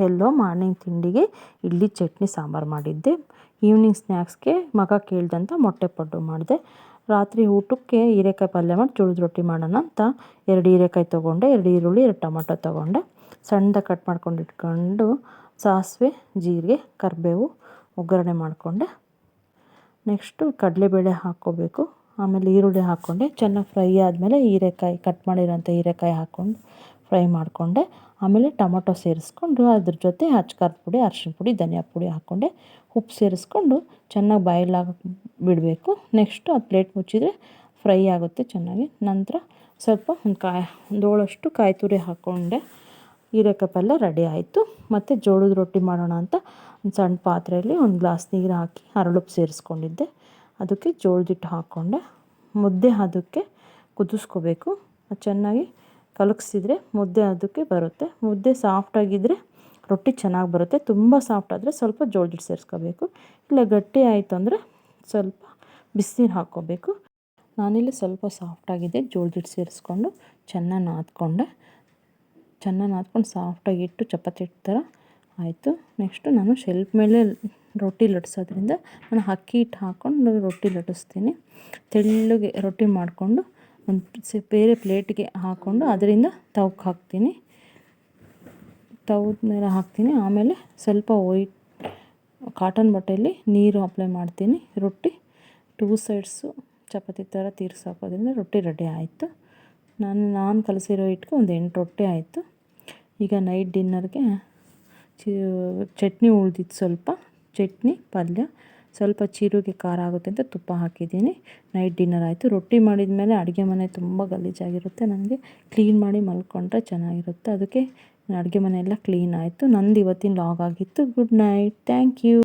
ಎಲ್ಲೋ morning ತಿಂಡಿಗೆ ಇಡ್ಲಿ, ಚಟ್ನಿ, ಸಾಂಬಾರು ಮಾಡಿದ್ದೆ. Evening ಸ್ನ್ಯಾಕ್ಸ್ಗೆ ಮಗ ಕೇಳ್ದಂತ ಮೊಟ್ಟೆ ಪಡ್ಡು ಮಾಡಿದೆ. ರಾತ್ರಿ ಊಟಕ್ಕೆ ಹೀರೆಕಾಯಿ ಪಲ್ಯ ಮಾಡಿ ಜೋಳದ ರೊಟ್ಟಿ ಮಾಡೋಣ ಅಂತ ಎರಡು ಹೀರೆಕಾಯಿ ತೊಗೊಂಡೆ, ಎರಡು ಈರುಳ್ಳಿ, ಎರಡು ಟೊಮೊಟೊ ತೊಗೊಂಡೆ. ಸಣ್ಣದಾಗಿ ಕಟ್ ಮಾಡ್ಕೊಂಡು ಇಟ್ಕೊಂಡು ಸಾಸಿವೆ, ಜೀರಿಗೆ, ಕರಿಬೇವು ಒಗ್ಗರಣೆ ಮಾಡಿಕೊಂಡೆ. ನೆಕ್ಸ್ಟು ಕಡಲೆಬೇಳೆ ಹಾಕ್ಕೋಬೇಕು. ಆಮೇಲೆ ಈರುಳ್ಳಿ ಹಾಕ್ಕೊಂಡೆ. ಚೆನ್ನಾಗಿ ಫ್ರೈ ಆದಮೇಲೆ ಹೀರೆಕಾಯಿ, ಕಟ್ ಮಾಡಿರೋಂಥ ಹೀರೆಕಾಯಿ ಹಾಕ್ಕೊಂಡು ಫ್ರೈ ಮಾಡಿಕೊಂಡೆ, ಆಮೇಲೆ ಟೊಮೊಟೊ ಸೇರಿಸ್ಕೊಂಡು ಅದ್ರ ಜೊತೆ ಖಾರದ ಪುಡಿ, ಅರ್ಶಿಣ ಪುಡಿ, ಧನಿಯಾ ಪುಡಿ ಹಾಕ್ಕೊಂಡೆ ಉಪ್ಪು ಸೇರಿಸ್ಕೊಂಡು ಚೆನ್ನಾಗಿ ಬಾಯ್ಲಾಗ ಬಿಡಬೇಕು. ನೆಕ್ಸ್ಟು ಆ ಪ್ಲೇಟ್ ಮುಚ್ಚಿದರೆ ಫ್ರೈ ಆಗುತ್ತೆ ಚೆನ್ನಾಗಿ. ನಂತರ ಸ್ವಲ್ಪ ಒಂದು ಕಾಯಿ ಒಂದು ಕಾಯಿ ತುರಿ ಹಾಕ್ಕೊಂಡೆ ಹೀರೆಕಾಯಿ ರೆಡಿ ಆಯಿತು. ಮತ್ತು ಜೋಳದ ರೊಟ್ಟಿ ಮಾಡೋಣ ಅಂತ ಒಂದು ಸಣ್ಣ ಪಾತ್ರೆಯಲ್ಲಿ ಒಂದು ಗ್ಲಾಸ್ ನೀರು ಹಾಕಿ ಹರಳುಪ್ಪು ಸೇರಿಸ್ಕೊಂಡಿದ್ದೆ. ಅದಕ್ಕೆ ಜೋಳದ ಹಿಟ್ಟು ಹಾಕ್ಕೊಂಡೆ ಮುದ್ದೆ ಅದಕ್ಕೆ ಕುದಿಸ್ಕೋಬೇಕು. ಚೆನ್ನಾಗಿ ಕಲಕಿಸಿದ್ರೆ ಮುದ್ದೆ ಅದಕ್ಕೆ ಬರುತ್ತೆ. ಮುದ್ದೆ ಸಾಫ್ಟಾಗಿದ್ದರೆ ರೊಟ್ಟಿ ಚೆನ್ನಾಗಿ ಬರುತ್ತೆ. ತುಂಬ ಸಾಫ್ಟ್ ಆದರೆ ಸ್ವಲ್ಪ ಜೋಳಜಿಟ್ಟು ಸೇರಿಸ್ಕೋಬೇಕು. ಇಲ್ಲ ಗಟ್ಟಿ ಆಯಿತು ಅಂದರೆ ಸ್ವಲ್ಪ ಬಿಸಿನೀರು ಹಾಕ್ಕೋಬೇಕು. ನಾನಿಲ್ಲಿ ಸ್ವಲ್ಪ ಸಾಫ್ಟಾಗಿದೆ ಜೋಳದ ಹಿಟ್ಟು ಸೇರಿಸ್ಕೊಂಡು ಚೆನ್ನಾಗಿ ನಾದ್ಕೊಂಡೆ. ಚೆನ್ನಾಗಿ ನಾದ್ಕೊಂಡು ಸಾಫ್ಟಾಗಿ ಇಟ್ಟು ಚಪಾತಿ ಹಿಟ್ಟು ಥರ ಆಯಿತು. ನೆಕ್ಸ್ಟು ನಾನು ಶೆಲ್ಫ್ ಮೇಲೆ ರೊಟ್ಟಿ ಲಟ್ಸೋದ್ರಿಂದ ನಾನು ಅಕ್ಕಿ ಹಿಟ್ಟು ಹಾಕ್ಕೊಂಡು ರೊಟ್ಟಿ ಲಟ್ಟಿಸ್ತೀನಿ. ತೆಳ್ಳಗೆ ರೊಟ್ಟಿ ಮಾಡಿಕೊಂಡು ಒಂದು ಬೇರೆ ಪ್ಲೇಟ್ಗೆ ಹಾಕ್ಕೊಂಡು ಅದರಿಂದ ತವಕ್ಕೆ ಹಾಕ್ತೀನಿ. ತವದ ಮೇಲೆ ಹಾಕ್ತೀನಿ. ಆಮೇಲೆ ಸ್ವಲ್ಪ ವೈಟ್ ಕಾಟನ್ ಬಟ್ಟೆಯಲ್ಲಿ ನೀರು ಅಪ್ಲೈ ಮಾಡ್ತೀನಿ. ರೊಟ್ಟಿ ಟೂ ಸೈಡ್ಸು ಚಪಾತಿ ಥರ ತೀರ್ಸಾಕೋದ್ರಿಂದ ರೊಟ್ಟಿ ರೆಡಿ ಆಯಿತು. ನಾನು ನಾನು ಕಲಸಿರೋ ಹಿಟ್ಗೆ ಒಂದು ಎಂಟು ರೊಟ್ಟಿ ಆಯಿತು. ಈಗ ನೈಟ್ ಡಿನ್ನರ್ಗೆ ಚಟ್ನಿ ಉಳಿದಿತ್ತು ಸ್ವಲ್ಪ. ಚಟ್ನಿ, ಪಲ್ಯ ಸ್ವಲ್ಪ ಚೀರುಗೆ ಖಾರ ಆಗುತ್ತೆ ಅಂತ ತುಪ್ಪ ಹಾಕಿದ್ದೀನಿ. ನೈಟ್ ಡಿನ್ನರ್ ಆಯಿತು. ರೊಟ್ಟಿ ಮಾಡಿದ ಮೇಲೆ ಅಡುಗೆ ಮನೆ ತುಂಬ ಗಲೀಜಾಗಿರುತ್ತೆ ನನಗೆ. ಕ್ಲೀನ್ ಮಾಡಿ ಮಲ್ಕೊಂಡ್ರೆ ಚೆನ್ನಾಗಿರುತ್ತೆ. ಅದಕ್ಕೆ ಅಡುಗೆ ಮನೆ ಎಲ್ಲ ಕ್ಲೀನ್ ಆಯಿತು. ನಂದು ಇವತ್ತಿನ ಲಾಗ್ ಆಗಿತ್ತು. Good night. Thank you.